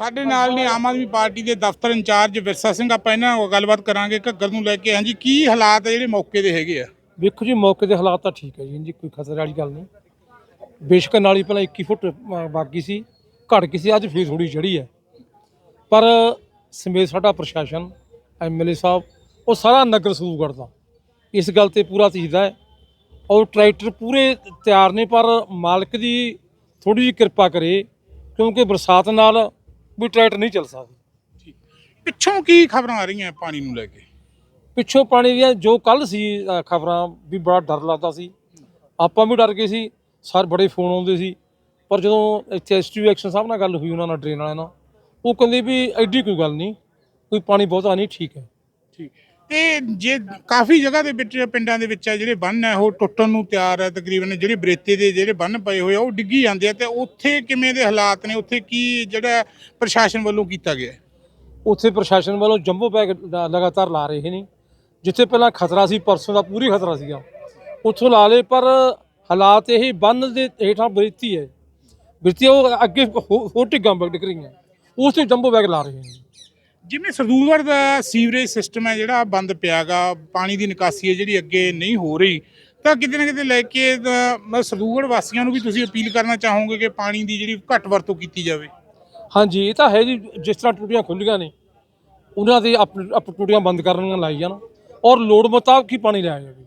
ਸਾਡੇ ਨਾਲ ਨੇ ਆਮ ਆਦਮੀ ਪਾਰਟੀ ਦੇ ਦਫ਼ਤਰ ਇੰਚਾਰਜ ਵਿਰਸਾ ਸਿੰਘ ਆਪਾਂ ਇਹਨਾਂ ਨਾਲ ਗੱਲਬਾਤ ਕਰਾਂਗੇ ਘੱਗਰ ਨੂੰ ਲੈ ਕੇ। ਹਾਂਜੀ ਕੀ ਹਾਲਾਤ ਆ ਜਿਹੜੇ ਮੌਕੇ ਦੇ ਹੈਗੇ ਆ? ਵੇਖੋ ਜੀ ਮੌਕੇ ਦੇ ਹਾਲਾਤ ਤਾਂ ਠੀਕ ਹੈ ਜੀ ਜੀ ਕੋਈ ਖਤਰੇ ਵਾਲੀ ਗੱਲ ਨਹੀਂ। ਬੇਸ਼ੱਕ ਨਾਲੀ ਪਹਿਲਾਂ 21 ਫੁੱਟ ਅ, ਬਾਕੀ ਸੀ ਘੜ ਗਈ ਸੀ ਅੱਜ ਫੇਰ ਥੋੜੀ ਚੜੀ ਹੈ ਪਰ ਸਮੇਤ ਸਾਡਾ ਪ੍ਰਸ਼ਾਸਨ ਐਮਐਲਏ ਸਾਹਿਬ ਉਹ ਸਾਰਾ ਨਗਰ ਸੂਗੜ ਦਾ। ਇਸ ਗੱਲ ਤੇ ਪੂਰਾ ਤੀਜਦਾ ਹੈ। ਔਰ ਟਰੈਕਟਰ ਪੂਰੇ ਤਿਆਰ ਨੇ ਪਰ ਮਾਲਕ ਦੀ ਥੋੜੀ ਜਿਹੀ ਕਿਰਪਾ ਕਰੇ ਕਿਉਂਕਿ ਬਰਸਾਤ ਨਾਲ ਵੀ ਟਰੈਕਟਰ ਨਹੀਂ ਚੱਲ ਸਕਦਾ। ਪਿੱਛੋਂ ਕੀ ਖਬਰਾਂ ਆ ਰਹੀਆਂ ਪਾਣੀ ਨੂੰ ਲੈ ਕੇ? ਪਿੱਛੋਂ ਪਾਣੀ ਦੀਆਂ ਜੋ ਕੱਲ ਸੀ ਖਬਰਾਂ ਵੀ ਬੜਾ ਡਰ ਲੱਗਦਾ ਸੀ। ਆਪਾਂ ਵੀ ਡਰ ਗਏ ਸੀ ਸਰ ਬੜੇ ਫੋਨ ਆਉਂਦੇ ਸੀ। ਪਰ ਜਦੋਂ ਇੱਥੇ ਐਸਟੀਓ ਐਕਸ਼ਨ ਸਾਹਿਬ ਨਾਲ ਗੱਲ ਹੋਈ ਉਹਨਾਂ ਨਾਲ ਡਰੇਨ ਵਾਲਿਆਂ ਨਾਲ ਉਹ ਕਹਿੰਦੇ ਵੀ ਐਡੀ ਕੋਈ ਗੱਲ ਨਹੀਂ ਕੋਈ ਪਾਣੀ ਬਹੁਤਾ ਨਹੀਂ ਠੀਕ ਹੈ। ਠੀਕ। ਤੇ ਜੇ ਕਾਫੀ ਜਗ੍ਹਾ ਦੇ ਵਿੱਚ ਪਿੰਡਾਂ ਦੇ ਵਿੱਚ ਆ ਜਿਹੜੇ ਬੰਨ ਹੈ ਉਹ ਟੁੱਟਣ ਨੂੰ ਤਿਆਰ ਹੈ ਤਕਰੀਬਨ, ਜਿਹੜੇ ਬਰੇਤੇ ਦੇ ਜਿਹੜੇ ਬੰਨ ਪਏ ਹੋਏ ਆ, ਉਹ ਡਿੱਗੀ ਜਾਂਦੇ ਆ ਤੇ ਉੱਥੇ ਕਿਵੇਂ ਦੇ ਹਾਲਾਤ ਨੇ? ਉੱਥੇ ਕੀ ਜਿਹੜਾ ਪ੍ਰਸ਼ਾਸਨ ਵੱਲੋਂ ਕੀਤਾ ਗਿਆ? ਉੱਥੇ ਪ੍ਰਸ਼ਾਸਨ ਵੱਲੋਂ ਜੰਬੋ ਬੈਗ ਲਗਾਤਾਰ ਲਾ ਰਹੇ ਨੇ। ਜਿੱਥੇ ਪਹਿਲਾਂ ਖਤਰਾ ਸੀ, ਪਰਸੋਂ ਦਾ ਪੂਰੀ ਖਤਰਾ ਸੀਗਾ। ਉੱਥੋਂ ਲਾ ਲਏ, ਪਰ ਹਾਲਾਤ ਇਹ ਬੰਨ ਦੇ ਹੇਠਾਂ ਬਰੇਤੀ ਹੈ। ਬਰੇਤੀ ਉਹ ਅੱਗੇ ਹੋ- ਹੋਰ ਢਿੱਗਾਂ ਬਗ ਡਿੱਗ ਰਹੀਆਂ। ਉਸ ਤੇ ਜੰਬੋ ਬੈਗ ਲਾ ਰਹੇ ਨੇ। ਜਿਵੇਂ ਸਰਦੂਲਗੜ੍ਹ ਦਾ ਸੀਵਰੇਜ ਸਿਸਟਮ ਹੈ, ਜਿਹੜਾ ਬੰਦ ਪਿਆਗਾ, ਪਾਣੀ ਦੀ ਨਿਕਾਸੀ ਹੈ ਜਿਹੜੀ ਅੱਗੇ ਨਹੀਂ ਹੋ ਰਹੀ, ਤਾਂ ਕਿਤੇ ਨਾ ਕਿਤੇ ਲੈ ਕੇ ਤਾਂ ਮੈਂ ਸਰਦੂਲਗੜ੍ਹ ਵਾਸੀਆਂ ਨੂੰ ਵੀ ਤੁਸੀਂ ਅਪੀਲ ਕਰਨਾ ਚਾਹੋਗੇ ਕਿ ਪਾਣੀ ਦੀ ਜਿਹੜੀ ਘੱਟ ਵਰਤੋਂ ਕੀਤੀ ਜਾਵੇ? ਹਾਂਜੀ, ਇਹ ਤਾਂ ਹੈ ਜੀ, ਜਿਸ ਤਰ੍ਹਾਂ ਟੂਟੀਆਂ ਖੁੱਲੀਆਂ ਨੇ, ਉਹਨਾਂ ਦੇ ਅਪ ਟੂਟੀਆਂ ਬੰਦ ਕਰਨ ਲਾਈ ਜਾਣ ਔਰ ਲੋੜ ਮੁਤਾਬਕ ਹੀ ਪਾਣੀ ਲਿਆ ਜਾਵੇ।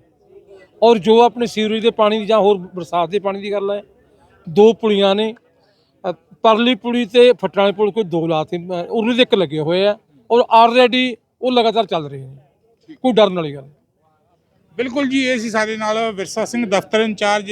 ਔਰ ਜੋ ਆਪਣੇ ਸੀਵਰੇਜ ਦੇ ਪਾਣੀ ਦੀ ਜਾਂ ਹੋਰ ਬਰਸਾਤ ਦੇ ਪਾਣੀ ਦੀ ਗੱਲ ਹੈ, ਦੋ ਪੁਲੀਆਂ ਨੇ ਪਰਲੀ ਪੁਲੀ ਤੇ ਫੱਟਾਂ ਵਾਲੇ ਪੁਲ ਕੋਈ ਦੋ ਲਾਤੇ ਉਰਲੇ ਦੇ ਇੱਕ ਲੱਗੇ ਹੋਏ ਆ ਔਰ ਆਲਰੇਡੀ ਉਹ ਲਗਾਤਾਰ ਚੱਲ ਰਹੇ ਨੇ। ਕੋਈ ਡਰਨ ਵਾਲੀ ਗੱਲ। ਬਿਲਕੁਲ ਜੀ ਇਹ ਸੀ ਸਾਡੇ ਨਾਲ ਵਿਰਸਾ ਸਿੰਘ ਦਫ਼ਤਰ ਇੰਚਾਰਜ।